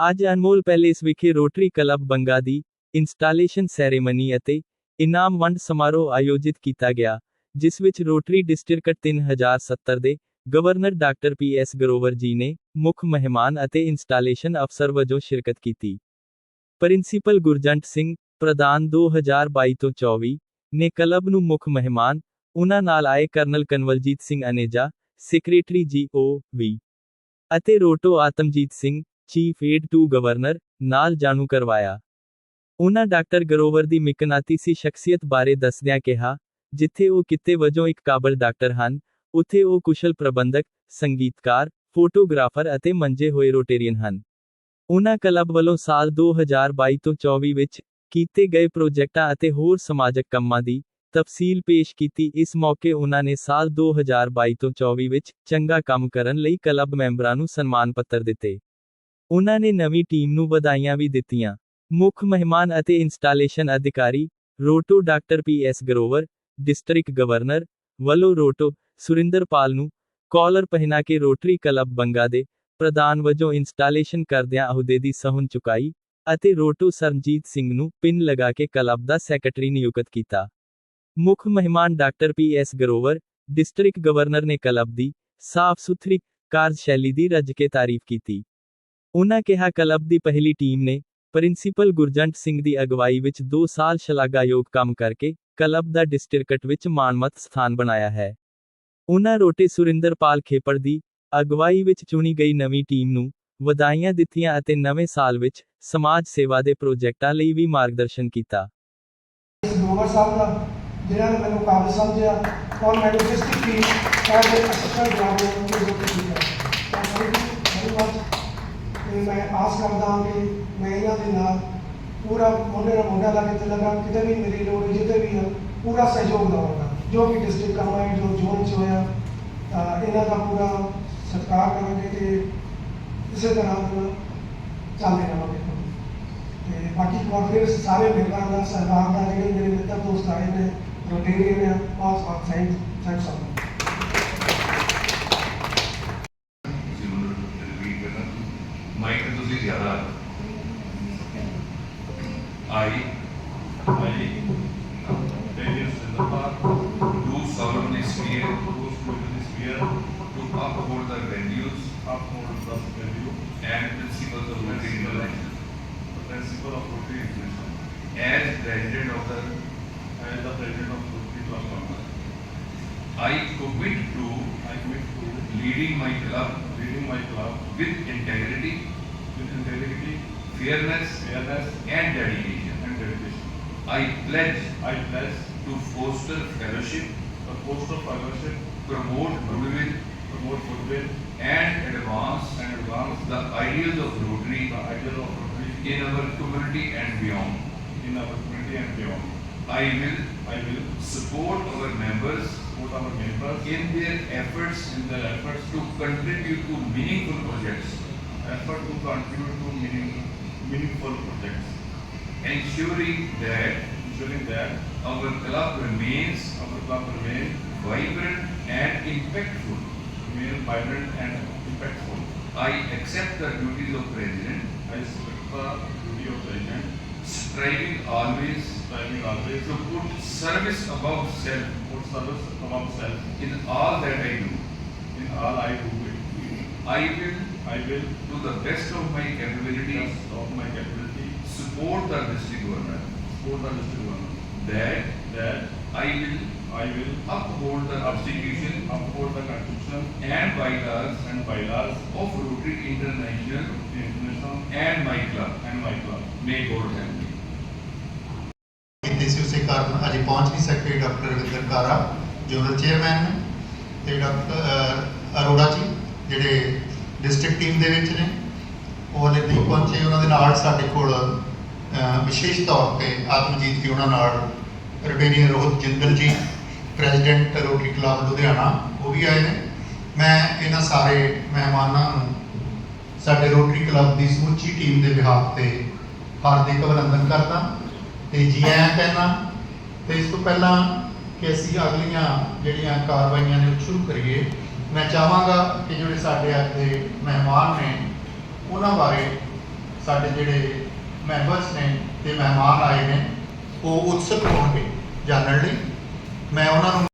ਅੱਜ ਅਨਮੋਲ ਪੈਲੇਸ ਵਿਖੇ rotary club Banga ਦੀ ਇੰਸਟਾਲੇਸ਼ਨ ਸੈਰੇਮਨੀ ਅਤੇ ਇਨਾਮ ਵੰਡ ਸਮਾਰੋਹ ਆਯੋਜਿਤ ਕੀਤਾ ਗਿਆ, ਜਿਸ ਵਿੱਚ ਰੋਟਰੀ ਡਿਸਟ੍ਰਿਕਟ 3070 ਦੇ governor doctor P S Grover ji ਨੇ ਮੁੱਖ ਮਹਿਮਾਨ ਅਤੇ ਇੰਸਟਾਲੇਸ਼ਨ ਅਫਸਰ ਵਜੋਂ ਸ਼ਿਰਕਤ ਕੀਤੀ। ਪ੍ਰਿੰਸੀਪਲ ਗੁਰਜੰਟ ਸਿੰਘ ਪ੍ਰਧਾਨ 2022 ਤੋਂ 24 ਨੇ ਕਲੱਬ ਨੂੰ ਮੁੱਖ ਮਹਿਮਾਨ ਉਹਨਾਂ ਨਾਲ ਆਏ colonel Kanwaljit Singh Aneja secretary G O V ਅਤੇ ਰੋਟੋ Atamjit Singh chief aide to governor ਨਾਲ ਜਾਣੂ ਕਰਵਾਇਆ। ਉਹਨਾਂ ਡਾਕਟਰ ਗਰੋਵਰ ਦੀ ਮਿਕਨਾਤੀਸੀ ਸ਼ਖਸੀਅਤ ਬਾਰੇ ਦੱਸਦਿਆਂ ਕਿਹਾ, ਜਿੱਥੇ ਉਹ ਕਿਤੇ ਵਜੋਂ ਇੱਕ ਕਾਬਲ ਡਾਕਟਰ ਹਨ, ਉੱਥੇ ਉਹ ਕੁਸ਼ਲ ਪ੍ਰਬੰਧਕ, ਸੰਗੀਤਕਾਰ, ਫੋਟੋਗ੍ਰਾਫਰ ਅਤੇ ਮੰਜੇ ਹੋਏ ਰੋਟੇਰੀਅਨ ਹਨ। ਉਹਨਾਂ ਕਲੱਬ ਵੱਲੋਂ ਸਾਲ 2022 ਤੋਂ 24 ਵਿੱਚ ਕੀਤੇ ਗਏ ਪ੍ਰੋਜੈਕਟਾਂ ਅਤੇ ਹੋਰ ਸਮਾਜਿਕ ਕੰਮਾਂ ਦੀ ਤਫਸੀਲ ਪੇਸ਼ ਕੀਤੀ। ਇਸ ਮੌਕੇ ਉਹਨਾਂ ਨੇ ਸਾਲ 2022 ਤੋਂ 24 ਵਿੱਚ ਚੰਗਾ ਕੰਮ ਕਰਨ ਲਈ ਕਲੱਬ ਮੈਂਬਰਾਂ ਨੂੰ ਸਨਮਾਨ ਪੱਤਰ ਦਿੱਤੇ। ਉਹਨਾਂ ਨੇ ਨਵੀਂ ਟੀਮ ਨੂੰ ਵਧਾਈਆਂ ਵੀ ਦਿੱਤੀਆਂ। ਮੁੱਖ ਮਹਿਮਾਨ ਅਤੇ ਇੰਸਟਾਲੇਸ਼ਨ ਅਧਿਕਾਰੀ ਰੋਟੋ doctor P S Grover, district governor ਵੱਲੋਂ ਰੋਟੋ ਸੁਰਿੰਦਰਪਾਲ ਨੂੰ ਕਾਲਰ ਪਹਿਨਾ ਕੇ ਰੋਟਰੀ ਕਲੱਬ ਬੰਗਾ ਦੇ ਪ੍ਰਧਾਨ ਵਜੋਂ ਇੰਸਟਾਲੇਸ਼ਨ ਕਰਦਿਆਂ ਅਹੁਦੇ ਦੀ ਸਹੁੰ ਚੁਕਾਈ ਅਤੇ ਰੋਟੋ ਸਰਨਜੀਤ ਸਿੰਘ ਨੂੰ ਪਿੰਨ ਲਗਾ ਕੇ ਕਲੱਬ ਦਾ ਸੈਕਟਰੀ ਨਿਯੁਕਤ ਕੀਤਾ। ਮੁੱਖ ਮਹਿਮਾਨ doctor P S Grover, district governor ਨੇ ਕਲੱਬ ਦੀ ਸਾਫ਼ ਸੁਥਰੀ ਕਾਰਜਸ਼ੈਲੀ ਦੀ ਰੱਜ ਕੇ ਤਾਰੀਫ ਕੀਤੀ। ਉਹਨਾਂ ਕਿਹਾ, ਕਲੱਬ ਦੀ ਪਹਿਲੀ ਟੀਮ ਨੇ ਪ੍ਰਿੰਸੀਪਲ ਗੁਰਜੰਟ ਸਿੰਘ ਦੀ ਅਗਵਾਈ ਵਿੱਚ 2 ਸਾਲ ਸ਼ਲਾਘਾਯੋਗ ਕੰਮ ਕਰਕੇ ਕਲੱਬ ਦਾ ਡਿਸਟ੍ਰਿਕਟ ਵਿੱਚ ਮਾਣਮੱਤ ਸਥਾਨ ਬਣਾਇਆ ਹੈ। ਉਹਨਾਂ ਰੋਟੇ ਸੁਰਿੰਦਰਪਾਲ ਖੇਪੜ ਦੀ ਅਗਵਾਈ ਵਿੱਚ ਚੁਣੀ ਗਈ ਨਵੀਂ ਟੀਮ ਨੂੰ ਵਧਾਈਆਂ ਦਿੱਤੀਆਂ ਅਤੇ ਨਵੇਂ ਸਾਲ ਵਿੱਚ ਸਮਾਜ ਸੇਵਾ ਦੇ ਪ੍ਰੋਜੈਕਟਾਂ ਲਈ ਵੀ ਮਾਰਗਦਰਸ਼ਨ ਕੀਤਾ। ਇਸ ਗਰੋਵਰ ਸਾਹਿਬ ਦਾ ਜਿਨ੍ਹਾਂ ਨੇ ਮੈਨੂੰ ਕਾਬਲ ਸਮਝਿਆ ਔਰ ਮੈਨੂੰ ਡਿਸਟ੍ਰਿਕਟ ਦੀ ਐਜ਼ ਅ ਅਸਿਸਟੈਂਟ ਗਵਰਨਰ ਨੂੰ ਨਿਯੁਕਤ ਕੀਤਾ। ਥੈਂਕ ਯੂ ਮੈਂ ਆਸ ਕਰਦਾ ਹਾਂ ਕਿ ਮੈਂ ਇਹਨਾਂ ਦੇ ਨਾਲ ਪੂਰਾ ਮੁੰਡੇ ਨਾਲ ਮੁੰਡਾ ਲਾ ਕੇ ਚੱਲਾਂਗਾ ਕਿਤੇ ਵੀ ਮੇਰੀ ਲੋੜ ਹੋਈ, ਜਿੱਥੇ ਵੀ ਹੈ ਪੂਰਾ ਸਹਿਯੋਗ ਦਵਾਂਗਾ। ਜੋ ਵੀ ਡਿਸਟ੍ਰਿਕਟ ਕੰਮ ਜੋ ਜ਼ੋਨ 'ਚ ਹੋਇਆ ਤਾਂ ਇਹਨਾਂ ਦਾ ਪੂਰਾ ਸਤਿਕਾਰ ਕਰਾਂਗੇ ਤੇ ਇਸੇ ਤਰ੍ਹਾਂ ਨਾਲ ਚੱਲਦੇ ਰਹਾਂਗੇ। ਤੇ ਬਾਕੀ ਕਾਂਗਰਸ ਸਾਰੇ ਮੈਂਬਰਾਂ ਦਾ ਸਹਿਬਾਨ ਦਾ ਜਿਹੜੇ ਮੇਰੇ ਮਿੱਤਰ ਦੋਸਤ ਆਏ ਨੇ ਰੋਟੇਰੀਅਨ ਨੇ ਬਹੁਤ ਬਹੁਤ ਥੈਂਕ ਥੈਂਕਸ ਆਲ ਤੁਸੀਂ ਉਹਨੂੰ ਰਿਪੀਟ ਕਰਨਾ ਮਾਈਕ ਤੇ ਤੁਸੀਂ ਜ਼ਿਆਦਾ ਆਈ I, Daniel Sindapar, do solemnly swear do solemnly swear to uphold the values uphold the value and principles of Rotary International the principle of Rotary International as president of the as the president of Rotary Club. I commit to I commit to leading my club leading my club with integrity, with integrity, fairness. Fairness, and dedication. and dedication. I pledge. I pledge. To foster fellowship, post of fellowship, promote goodwill. Promote goodwill, and advance. And advance the ideals of Rotary. The ideals of Rotary. In our community and beyond. in our community and beyond. I will I will support our members support our members in their efforts in their efforts to contribute to meaningful projects, effort to contribute to meaning, meaningful projects, ensuring that ensuring that our club remains our club remain vibrant and impactful. remain vibrant and impactful. I accept the duties of president, I accept the duty of president, striving always striving always to put service above self put service above self in all that I do. in all I do. I will, I will, to the best of my to the capabilities, best of my capability, support the district governor. support the district government. That That I will I will uphold the constitution uphold the constitution and bylaws and bylaws of Rotary International international and my club. and my club. May God help me. General chairman ਨੇ ਤੇ doctor Arora ji, ਜਿਹੜੇ district team ਦੇ ਵਿੱਚ ਨੇ, ਉਹ ਹਲੇ ਨਹੀਂ ਪਹੁੰਚੇ। ਉਹਨਾਂ ਦੇ ਨਾਲ ਸਾਡੇ ਕੋਲ ਵਿਸ਼ੇਸ਼ ਤੌਰ ਤੇ ਆਤਮਜੀਤ ਜੀ, ਉਹਨਾਂ ਨਾਲ ਰਟੇਰੀਅਨ ਰੋਹਿਤ, ਜਿੰਦਲ ਜੀ, ਪ੍ਰੈਜ਼ੀਡੈਂਟ ਰੋਟਰੀ ਕਲੱਬ ਲੁਧਿਆਣਾ, ਉਹ ਵੀ ਆਏ ਨੇ। ਮੈਂ ਇਹਨਾਂ ਸਾਰੇ ਮਹਿਮਾਨਾਂ ਨੂੰ ਸਾਡੇ ਰੋਟਰੀ ਕਲੱਬ ਦੀ ਸਮੁੱਚੀ ਟੀਮ ਦੇ ਬਿਹਾਫ ਤੇ ਹਾਰਦਿਕ ਅਭਿਨੰਦਨ ਕਰਦਾ ਤੇ ਜੀ ਆਇਆਂ ਕਹਿੰਦਾ ਤੇ ਇਸ ਤੋਂ ਪਹਿਲਾਂ ਕਿ ਅਸੀਂ ਅਗਲੀਆਂ ਜਿਹੜੀਆਂ ਕਾਰਵਾਈਆਂ ਨੇ ਉਹ ਸ਼ੁਰੂ ਕਰੀਏ। ਮੈਂ ਚਾਹਾਂਗਾ ਕਿ ਜਿਹੜੇ ਸਾਡੇ ਅੱਜ ਦੇ ਮਹਿਮਾਨ ਨੇ, ਉਹਨਾਂ ਬਾਰੇ ਸਾਡੇ ਜਿਹੜੇ ਮੈਂਬਰਸ ਨੇ ਤੇ ਮਹਿਮਾਨ ਆਏ ਨੇ, ਉਹ ਉਤਸੁਕ ਹੋਣਗੇ ਜਾਣਨ ਲਈ। ਮੈਂ ਉਹਨਾਂ ਨੂੰ